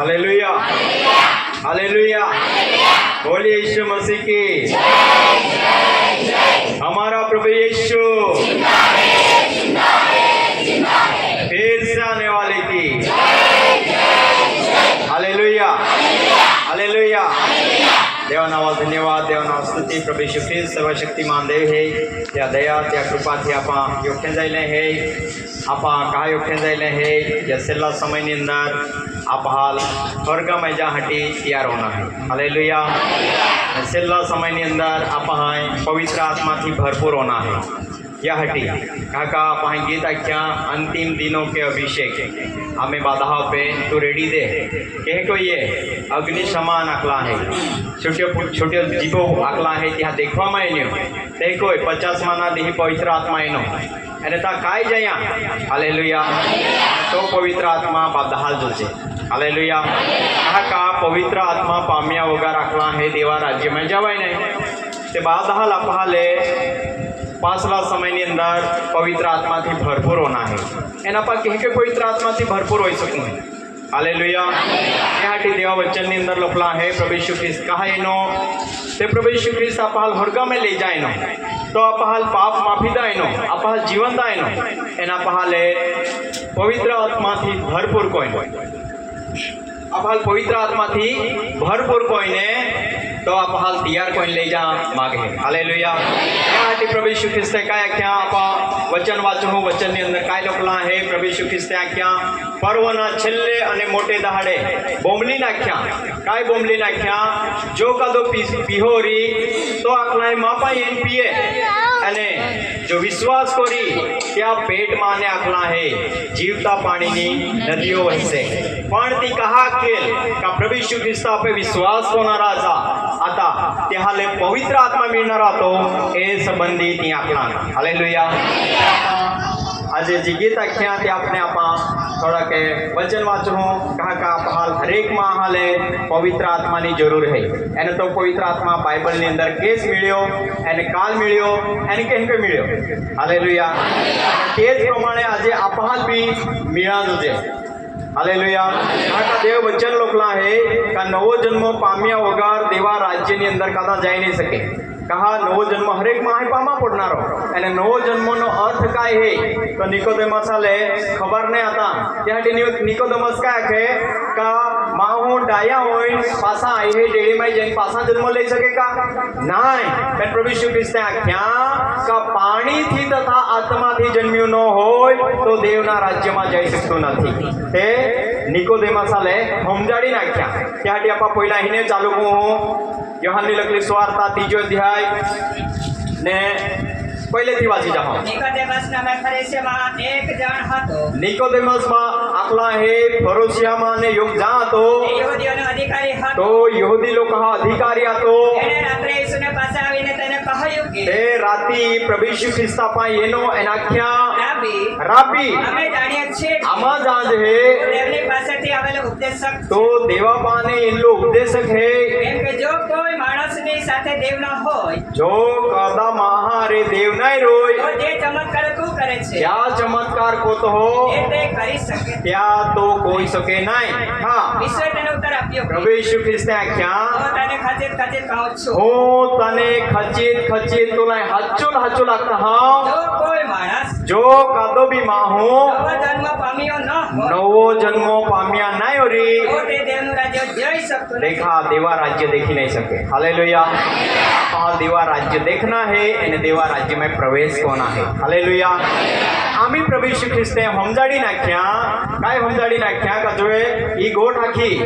Hallelujah hallelujah बोलिए यीशु मसीह की हमारा प्रभु यीशु फिर से आने वाले की हालेलुया हालेलुया देवा नावा धन्यवाद देवा नावा स्तुती प्रभु यीशु ख्रिस्त सर्वशक्तिमान देव हे त्या दया त्या કૃપાથી આપા યોગ્ય જઈને હે આપા કા યોગ્ય જઈને હે જે છેલ્લા સમયની અંદર આપ હાલ સ્વર્ગમાં જા હટી તૈયાર હોના હે હાલેલુયા છેલ્લા સમયની અંદર આપ હાય પવિત્ર આત્માથી ભરપૂર હોના હે या हटी काका पाए गीत आख्या अंतिम दिनों के अभिषेक हमें बाधा पे तू रेडी दे कह को ये अग्नि समान आकला है छोटे छोटे जीवो आकला है ત્યાં દેખવામાં એનો તે કોઈ પચાસમાંના દેહી પવિત્ર આત્મા એનો અને તા કાંઈ જયા હાલેલુયા તો પવિત્ર આત્મા બાદહાલ જોશે હાલેલુયા. કા પવિત્ર આત્મા પામ્યા વગર રાખલા હે દેવા રાજ્યમાં જવાય નહીં. તે બાદહાલ અપહાલે પાછલા સમયની અંદર પવિત્ર આત્માથી ભરપૂર હોના હે એના પર કહે કે પવિત્ર આત્માથી ભરપૂર હોઈ શકું હે હાલેલુયા. ત્યાંથી દેવા વચનની અંદર લખલા હે, પ્રભુ ઈસુ ખ્રિસ્ત કહા એનો તે પ્રભુ ઈસુ ખ્રિસ્ત અપહાલ હરગામે લઈ જાય એનો તો અપહાલ પાપ માફી દાયનો એનો આપહાલ જીવન દા એનો પહાલે પવિત્ર આત્માથી ભરપૂર કોઈ આપહાલ પવિત્ર આત્માથી ભરપૂર કોઈને, તો આપ હાલ તૈયાર કોઈને લઈ જા માગે. હાલે લોયા હાટી પ્રભુ ઈસુ ખ્રિસ્તે કાય ક્યાં આપા વચન વાંચું, વચનની અંદર કાય લખલા હે. પ્રભુ ઈસુ ખ્રિસ્તે ક્યાં પર્વના છેલ્લે અને મોટે દહાડે બોમલી નાખ્યા. કાય બોમલી નાખ્યા? જો કાદો પીહોરી, તો આખલાય માપા એન પીએ. અને જો વિશ્વાસ કરી ત્યાં આ પેટમાં ને આખલા હે, જીવતા પાણીની નદીઓ વહેશે. પણ તી કહા કે કા પ્રભુ ઈસુ ખ્રિસ્ત આપે વિશ્વાસ કોનારા હતા હતા તે હાલે પવિત્ર આત્મા મેળનાર હતો એ સંબંધી તી આખલા હાલેલુયા. આજે જે ગીતા ખ્યાંથી આપણે આપણા થોડાક વચન વાંચવું કહા કા આપ હાલ હાલે પવિત્ર આત્માની જરૂર હે. એને તો પવિત્ર આત્મા બાઇબલની અંદર કેસ મળ્યો, એને કાલ મળ્યો, એને કેમ કે મળ્યો? હાલેલુયા. તે જ પ્રમાણે આજે આપહાલ બી મિળાનું છે હાલેલુયા. કાકા દેવ વચન લોકલા હે, કા નવો જન્મ પામ્યા વગર દેવા રાજ્યની અંદર કાદા જઈ નહીં શકે. કહા, નવો જન્મ હરેકમાં પામા પડનારો. અને નવો જન્મનો અર્થ કાય હે? તો નિકોદેમસ હાલે ખબર નહીં હતા ત્યાંથી નિકોદેમસ કાય કે કા માં હું ડાયા હોય પાછા આઈ હે ડેડીમાં જઈને પાછા જન્મ લઈ શકે કા નાય પણ પ્રભુ શ્રી કૃષ્ણ આખ્યા કા પાણીથી તથા આત્માથી જન્મ્યું ન હોય તો દેવના રાજ્યમાં જઈ શકતું નથી તે નિકોદેમસ સાલે સમજાડી નાખ્યા ત્યાંથી આપણા પહેલા અહીંને ચાલુ હું યોહાનની લખલી સ્વાર્થા ત્રીજો અધ્યાય ને પહેલેથી વાંચી જાઓ. નિકોદેમસ નામે ફરીસીમાં એક જણ હતો. આકલા હે ફરોશિયામાં ને યોગજા હતો. યહૂદીઓનો અધિકારી હતો. તો યહૂદી લોકો અધિકારી હતો. એણે રાત્રે ઈસુને પાસે આવીને તેને કહ્યું કે તે રાતી પ્રભુ ઈસુ ખ્રિસ્તા પાસે એનો એનાખ્યા રાબી રાબી. અમે જાણીએ છીએ આમાં જાજ હે દેવની પાસેથી આવેલો ઉપદેશક તો દેવા બાને એનો ઉપદેશક હે. એમ કે જો કોઈ માણસની સાથે દેવ ન હોય જો કદા મહારે દેવ નહીં રોય તો જે ચમત્કાર તું કરે છે ત્યાં ચમત્કાર કોતો હો એ તે કરી શકે. ત્યાં તો કોઈ શકે નહીં હા. ઈશ્વર તને ઉત્તર આપ્યો. પ્રભુ ઈસુ ખ્રિસ્તે આખ્યા તને ખચિત ખચિત કહું છું. હું તને ખચિત ખચિત તો તુલાય હાચુલ હાચુલ આખતા હા. જો કોઈ માણસ જો કદો બી માહું નવો જન્મ પામ્યો ન હોય નવો જન્મો પામ્યા નહીં રી તો તે દેવનું રાજ્ય જઈ શકતો નથી देखा देवा राज्य देखी नहीं सके हालेलुया हाँ देवा राज्य देखना है અને દેવા રાજ્યમાં પ્રવેશ કોના है હાલેલુયા આમી પ્રભુ ઈસુ ખ્રિસ્તે સમજાડી નાખ્યા કાંઈ સમજાડી નાખ્યા કે જોએ ઈ ગોઠ આખી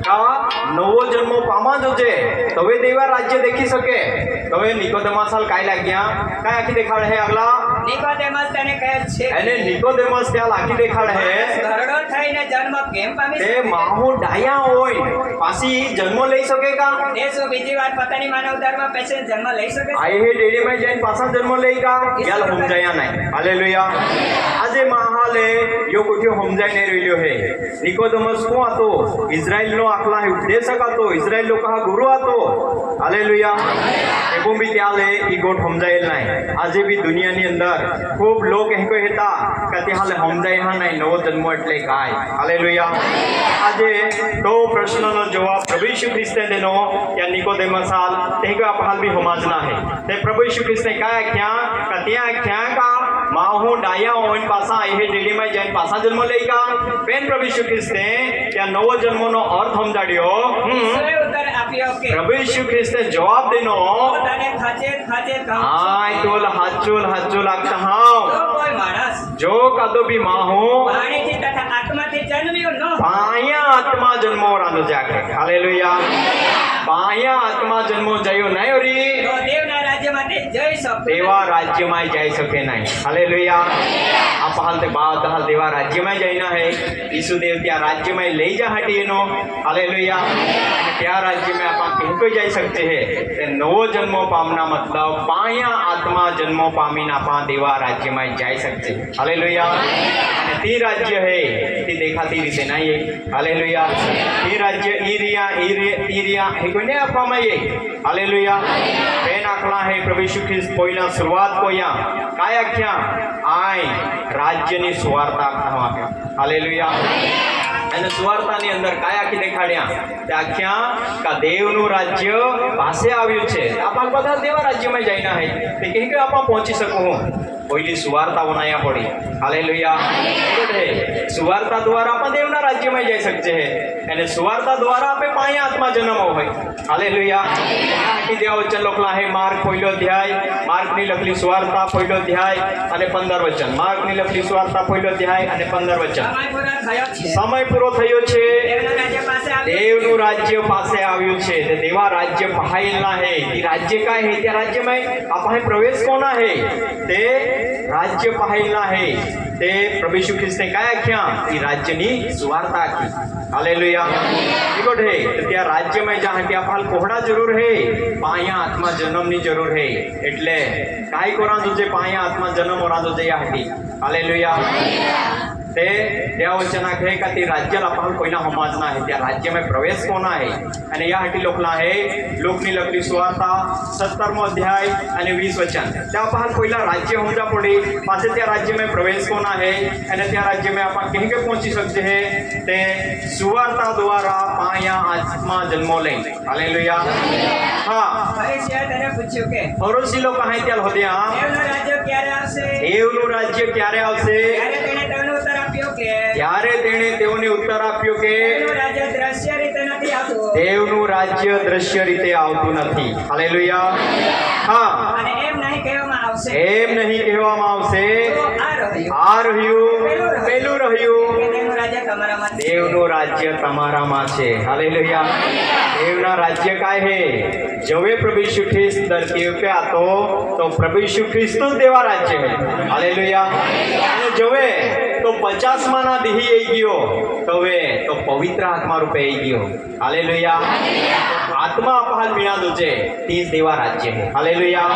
કા નવો જન્મો પામા જોજે તવે દેવા રાજ્ય દેખી શકે તવે નિકોદમાસ હાલ કાંઈ લાગ્યા કાંઈ આખી દેખાડ હે આગલા નિકોદેમસ તેને કહે છે એને નિકોદેમસ ત્યાં આખી દેખાડ હે ઘરડો થઈને જન્મ કેમ પામી તે શકે? માહુ ડાયા હોય પાછી જન્મ લઈ શકે કા તે શું બીજી વાર પોતાની માનવ ધર્મ પેશે જન્મ લઈ શકે છે? આઈ હે ડેડીમાં જઈને પાછા જન્મ લઈ કા યાલ સમજાયા નહીં હાલેલુયા આજે મહાલે યો કુઠ્યો સમજાઈ નહીં રહ્યો હે નિકોદમસ કોણ હતો ઇઝરાયલનો आखला आहे उपदेशक आतो इस्रायल लोक हा गुरु आतो હાલેલુયા. એવું બી ત્યાં લે એ ગોટ સમજાયેલ નહીં આજે બી દુનિયાની અંદર ખૂબ લોક કહે હતા કે ત્યાં હાલે સમજાય હા નહીં નવો જન્મ એટલે કાય હાલેલુયા. આજે તો પ્રશ્નનો જવાબ પ્રભુ ઈશુ ખ્રિસ્તે દેનો, ત્યાં નિકોદેમસ હાલ તે કે હાલ બી સમજના હે. તે પ્રભુ ઈશુ ખ્રિસ્તે કાયા ક્યાં કે ત્યાં ક્યાં કા? માહુ ડાયા હોઈન પાસા એ ડેડીમાં જઈને પાસા જન્મ લઈ કા પેન પ્રભુ ઈશુ ખ્રિસ્તે, ત્યાં નવો જન્મનો અર્થ સમજાડ્યો. હમ. પ્રભુ ઈસુ ખ્રિસ્તે જવાબ દેનો. પોતાને ખાચે ખાચે કહું છું. હાય તોલ હાચુલ હાચુલ આગતા હાવ. જો કદો બી ન હોય, પાયા આત્મા જન્મો રાંધો જાકે હાલેલુયા. પાયા આત્મા જન્મો જયો નહીં ઓરી તે જઈ શકતો દેવા રાજ્યમાં જઈ શકે નહીં. હાલેલુયા. આપ હાલ તે બાદ હાલ દેવા રાજ્યમાં જઈના હે. ઈસુદેવ ત્યાં રાજ્યમાં લઈ જા હટી એનો. હાલેલુયા. ત્યાં રાજ્યમાં આપા કહેતો જઈ શકતે હે. તે નવો જન્મ પામના મતલબ પાયા આત્મા જન્મ પામીને આપા દેવા રાજ્યમાં જઈ શકશે હાલેલુયા. તે રાજ્ય હે તે દેખાતી રીતે નહીં હાલેલુયા. એ રાજ્ય, ઈ રિયા, ઈ રે- ઈ રિયા. એ કોઈને આપવામાં આવે હાલેલુયા. બેન આખલા હે, પ્રભુ ઈસુ ખ્રિસ્ત કોઈના શરૂઆત કોયા કાયા ક્યાં આય, રાજ્યની સુવાર્તા આપવા હાલેલુયા. અને સુવાર્તાની અંદર કાયા કે દેખાડ્યા? તે આખ્યા કા દેવનું રાજ્ય પાસે આવ્યું છે. આપણા બધા દેવા રાજ્યમાં જઈને હે તે કહે કે આપણ પહોંચી શકું હું. કોઈની સુવાર્તા બનાયા પડી. હાલે લોહિયા સુવાર્તા દ્વારા પણ દેવના રાજ્યમાં જઈ શકજે શકશે એટલે સુવાર્તા દ્વારા આપણે પાંચ આત્મા જન્મો હોય. હાલે લોહિયા આપી દેવા વચન લોકલા હે. માર્ગ પહેલો ધ્યાય માર્ગની લખલી સુવાર્તા પહેલો ધ્યાય અને પંદર વચન. માર્ગની લખલી સુવાર્તા પહેલો ધ્યાય અને પંદર વચન. સમય પૂરો થયો છે. દેવનું રાજ્ય પાસે આવ્યું છે. તે દેવા રાજ્ય પહેલના હે. એ રાજ્ય કાય હે? તે રાજ્યમાં આપણે પ્રવેશ કોના હે. તે રાજ્ય પહાયેલા હે. તે પ્રભુ ઈસુ ખ્રિસ્તે કાયા ક્યાં એ રાજ્યની સુવાર્તા કી હાલેલુયા. ઈગોટ હે. તો ત્યાં રાજ્યમાં જ્યાં ત્યાં પાલ કોહડા જરૂર હે. પાયા આત્મા જન્મની જરૂર હે. એટલે કાંઈ કોરાંજો જે પાયા આત્મા જન્મ ઓરાંજો જયા હતી. હાલેલુયા. તે देवावचन है का ते राज्य अपन कोई समाज ना है त्या राज्य में प्रवेश कोना है અને या हटी लोकला है लोकनी लगली सुवार्ता सत्तरमो अध्याय અને વીસ वचन त्या अपन कोईला राज्य होमजा पड़े पासे त्या राज्य में प्रवेश कोना है અને त्या राज्य में अपन कहीं के पहुंची सकते हैं ते सुवार्ता द्वारा पाया आत्मा जन्मो ले हालेलुया हाँ अरे क्या तेरे पूछो के पड़ोसी लोग कहाँ त्या होदिया देवलो राज्य क्या रे આવશે દેવનું રાજ્ય ક્યારે આવશે ત્યારે તેણે તેઓને ઉત્તર આપ્યો કે દેવનું રાજ્ય દ્રશ્ય રીતે આવતું. નથી. હાલેલુયા. હા. એમ નહીં કહેવામાં આવશે. એમ નહીં કહેવામાં આવશે. આ રહ્યું. પેલું રહ્યું. દેવનું રાજ્ય તમારામાં છે. હાલેલુયા. દેવના રાજ્ય કાય હે? જવે પ્રભુ ઈસુ ખ્રિસ્ત ધરતી ઉપર આતો તો પ્રભુ ઈસુ ખ્રિસ્ત જ દેવા રાજ્ય હે હાલેલુયા. અને જવે. તો પચાસમાના દેહી આવી ગયો. તો હવે તો પવિત્ર આત્મા રૂપે આવી ગયો. હાલેલુયા. આત્મા અપહાલ મિળાદો છે તે દેવા રાજ્ય હાલે પવિત્ર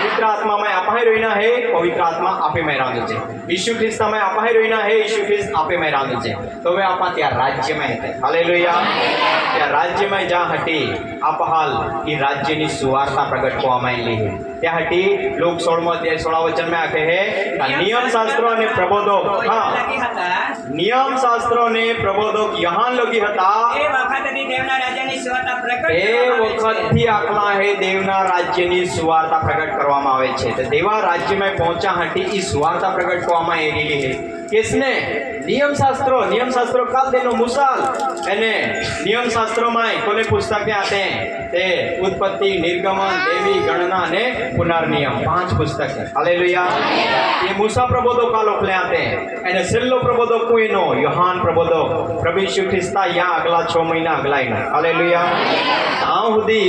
પવિત્ર આત્મામાં અપાહી રોઈના હે, પવિત્ર આત્મા આપે મેં રાંધો છે ઈસુ ખ્રિસ્તમાં અપાહી રોઈના હે ઈશુ ખ્રિસ્ત આપે મેં રાંધો છે તો હવે આપણા ત્યાં રાજ્યમાં હતે. હાલેલુયા. ત્યાં રાજ્યમાં જ્યાં હટી અપહાલ એ રાજ્યની સુવાર્તા પ્રગટ કરવામાં આવેલી ત્યાં હટી લોક સોળમો સોળા વચનમાં હે નિયમ શાસ્ત્રો અને પ્રબોધો. હા નિયમ શાસ્ત્રોને પ્રબોધક યહાન લોકી હતા. એ વખતથી દેવના રાજ્યની આખલા હે દેવના રાજ્યની સુવાર્તા પ્રગટ કરવામાં આવે છે. તો દેવા રાજ્યમાં પહોંચ્યા હટી એ સુવાર્તા પ્રગટ કરવામાં આવેલી હે. કિસને नियम शास्त्रों नियम शास्त्रों काल देनो मुसाल એને નિયમ શાસ્ત્રોમાં કોને પુસ્તકે આતે તે ઉત્પત્તિ નિર્ગમન દેવી ગણના અને પુનર્નિયમ પાંચ પુસ્તક હાલેલુયા ये मूसा प्रबोधक का लोग ले आते हैं एंड सिल्लो प्रबोधक कोई नो योहान प्रबोधक प्रभु यीशु ख्रिस्ता यहाँ अगला छह महीना अगला ही हालेलुया ત્યાં સુધી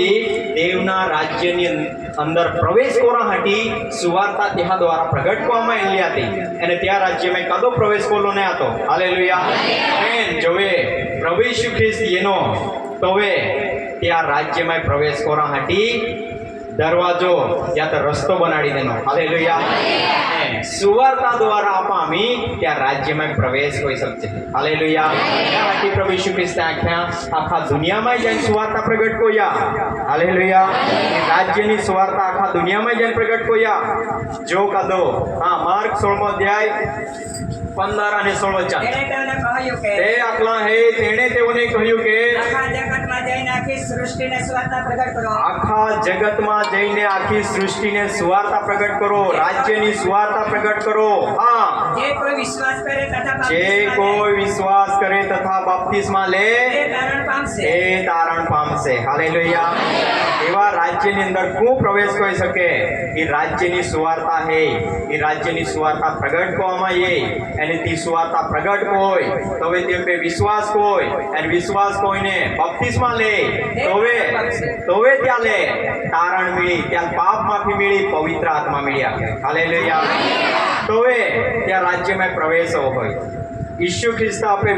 દેવના રાજ્યની અંદર પ્રવેશ કરવા હાટી સુવાર્તા ત્યાં દ્વારા પ્રગટ કરવામાં આવેલી હતી અને ત્યાં રાજ્યમાં કદો પ્રવેશ કોલો ને હતો હાલેલુયા. બેન જોવે પ્રભુ ખ્રિસ્ત એનો તોવે, ત્યાં રાજ્યમાં પ્રવેશ કરવા હાટી દરવાજો યા તો રસ્તો બનાડી દેનો હાલે હાલેલુયા સુવાર્તા દ્વારા પામી ત્યાં રાજ્યમાં પ્રવેશ હોઈ શકશે હાલેલુયા આખી પ્રભુ ઈસુ ખ્રિસ્તે. આખ્યા આખા દુનિયામાં જઈને સુવાર્તા પ્રગટ કોયા લોહિયા રાજ્યની સુવાર્તા આખા દુનિયામાં જઈને પ્રગટ કોયા જો કદો હા માર્ગ સોળમો અધ્યાય પંદર અને સોળ વચન તે આકલા હે તેણે તેઓને કહ્યું કે જગતમાં જઈને આખી સૃષ્ટિને સ્વાર્થા પ્રગટ કરો. આખા જગતમાં જઈને આખી સૃષ્ટિને સુવાર્તા પ્રગટ કરો રાજ્યની સુવાર્તા પ્રગટ કરો. હા. જે કોઈ વિશ્વાસ કરે તથા જે બાપ્તિસ્મા લે, કોઈ વિશ્વાસ કરે તથા બાપ્તિસ્મા લે તે તારણ પામશે. એ તારણ પામશે. હાલેલુયા. એવા રાજ્યની અંદર કોણ પ્રવેશ કરી શકે? એ રાજ્યની સુવાર્તા હે. એ રાજ્યની સુવાર્તા પ્રગટ કરવામાં એ અને તે સુવાર્તા પ્રગટ કોઈ. તવે તે પે વિશ્વાસ કોઈ. અને વિશ્વાસ કોઈને? બાપ્તિસ્મા લે તોવે તોવે ત્યાં લે તારણ મળી ત્યાં પાપ માફી મળી પવિત્ર આત્મા મળ્યા. હાલેલુયા. તોવે ત્યાં રાજ્યમાં પ્રવેશ હોય. ઈસુ ખ્રિસ્ત આપણે